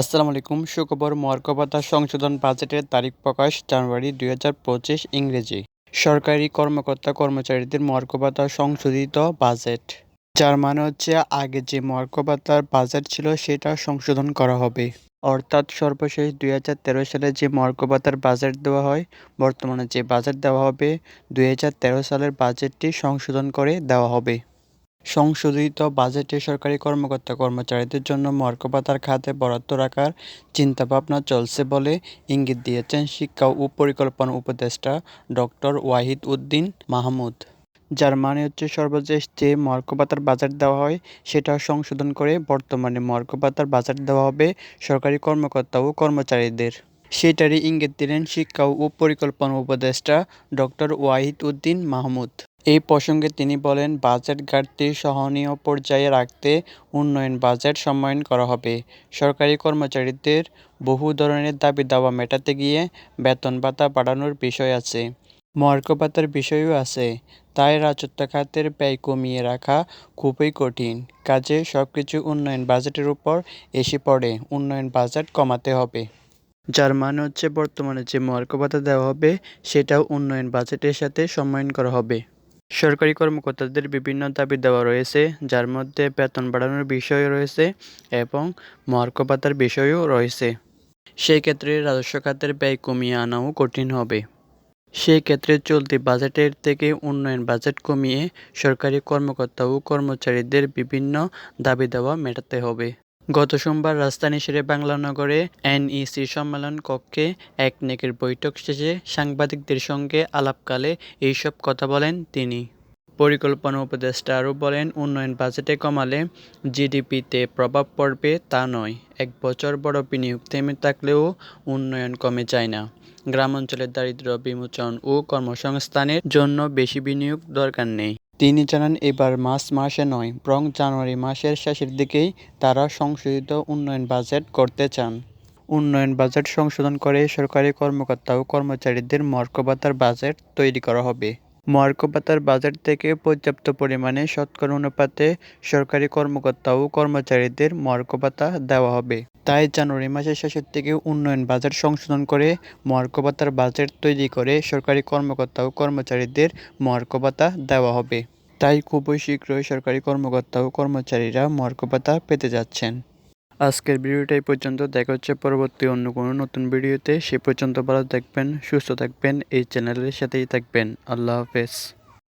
আসসালামু আলাইকুম, সুখবর মহার্ঘভাতা সংশোধন বাজেটের তারিখ প্রকাশ জানুয়ারি দুই হাজার পঁচিশ ইংরেজি। সরকারি কর্মকর্তা কর্মচারীদের মহার্ঘভাতা সংশোধিত বাজেট। যার মানে হচ্ছে আগে যে মহার্ঘভাতার বাজেট ছিল সেটা সংশোধন করা হবে। অর্থাৎ সর্বশেষ দুই হাজার তেরো সালে যে মহার্ঘভাতার বাজেট দেওয়া হয়, বর্তমানে যে বাজেট দেওয়া হবে, দুই হাজার তেরো সালের বাজেটটি সংশোধন করে দেওয়া হবে। সংশোধিত বাজেটে সরকারি কর্মকর্তা কর্মচারীদের জন্য মর্কভাতার খাতে বরাদ্দ রাখার চিন্তাভাবনা চলছে বলে ইঙ্গিত দিয়েছেন শিক্ষা ও পরিকল্পনা উপদেষ্টা ডক্টর ওয়াহিদ উদ্দিন মাহমুদ। যার মানে হচ্ছে সর্বশেষ যে মর্কভাতার বাজেট দেওয়া হয়, সেটা সংশোধন করে বর্তমানে মর্কভাতার বাজেট দেওয়া হবে সরকারি কর্মকর্তা ও কর্মচারীদের। সেটারই ইঙ্গিত দিলেন শিক্ষা ও পরিকল্পনা উপদেষ্টা ডক্টর ওয়াহিদ উদ্দিন মাহমুদ। এই প্রসঙ্গে তিনি বলেন, বাজেট ঘাটতি সহনীয় পর্যায়ে রাখতে উন্নয়ন বাজেট সম্মায়ন করা হবে। সরকারি কর্মচারীদের বহু ধরনের দাবি দাওয়া মেটাতে গিয়ে বেতন ভাতা বাড়ানোর বিষয় আছে মহার্ঘ ভাতার বিষয়ও আছে। তাই রাজত্ব খাতের ব্যয় কমিয়ে রাখা খুবই কঠিন। কাজে সব কিছু উন্নয়ন বাজেটের উপর এসে পড়ে, উন্নয়ন বাজেট কমাতে হবে। যার মানে হচ্ছে, বর্তমানে যে মহার্ঘ ভাতা দেওয়া হবে, সেটাও উন্নয়ন বাজেটের সাথে সম্মান করা হবে। সরকারি কর্মকর্তাদের বিভিন্ন দাবি দেওয়া রয়েছে, যার মধ্যে বেতন বাড়ানোর বিষয় রয়েছে এবং মহার্ঘ ভাতার বিষয়ও রয়েছে। সেই ক্ষেত্রে রাজস্ব খাতের ব্যয় কমিয়ে আনাও কঠিন হবে। সেই ক্ষেত্রে চলতি বাজেটের থেকে উন্নয়ন বাজেট কমিয়ে সরকারি কর্মকর্তা ও কর্মচারীদের বিভিন্ন দাবি দেওয়া মেটাতে হবে। গত সোমবার রাজধানী শেরে বাংলা নগরে এনইসি সম্মেলন কক্ষে এক নেকের বৈঠক শেষে সাংবাদিকদের সঙ্গে আলাপকালে এইসব কথা বলেন তিনি। পরিকল্পনা উপদেষ্টা আরও বলেন, উন্নয়ন বাজেটে কমালে জিডিপিতে প্রভাব পড়বে তা নয়, এক বছর বড় বিনিয়োগ থেমে থাকলেও উন্নয়ন কমে যায় না। গ্রাম অঞ্চলের দারিদ্র্য বিমোচন ও কর্মসংস্থানের জন্য বেশি বিনিয়োগ দরকার নেই। তিনি জানান, এবার মার্চ মাসে নয়, বরং জানুয়ারি মাসের শেষের দিকেই তারা সংশোধিত উন্নয়ন বাজেট করতে চান। উন্নয়ন বাজেট সংশোধন করে সরকারি কর্মকর্তা ও কর্মচারীদের মর্কভাতার বাজেট তৈরি করা হবে। মহার্ঘভাতার বাজেট থেকে পর্যাপ্ত পরিমাণে শতকরা অনুপাতে সরকারি কর্মকর্তা ও কর্মচারীদের মহার্ঘভাতা দেওয়া হবে। তাই জানুয়ারি মাসের শেষের থেকে উন্নয়ন বাজেট সংশোধন করে মহার্ঘভাতার বাজেট তৈরি করে সরকারি কর্মকর্তা ও কর্মচারীদের মহার্ঘভাতা দেওয়া হবে। তাই খুবই শীঘ্রই সরকারি কর্মকর্তা ও কর্মচারীরা মহার্ঘভাতা পেতে যাচ্ছেন। আজকের ভিডিওটা এই পর্যন্ত। দেখা হচ্ছে পরবর্তী অন্য কোনো নতুন ভিডিওতে। সে পর্যন্ত ভালো থাকবেন, সুস্থ থাকবেন, এই চ্যানেলের সাথেই থাকবেন। আল্লাহ হাফেজ।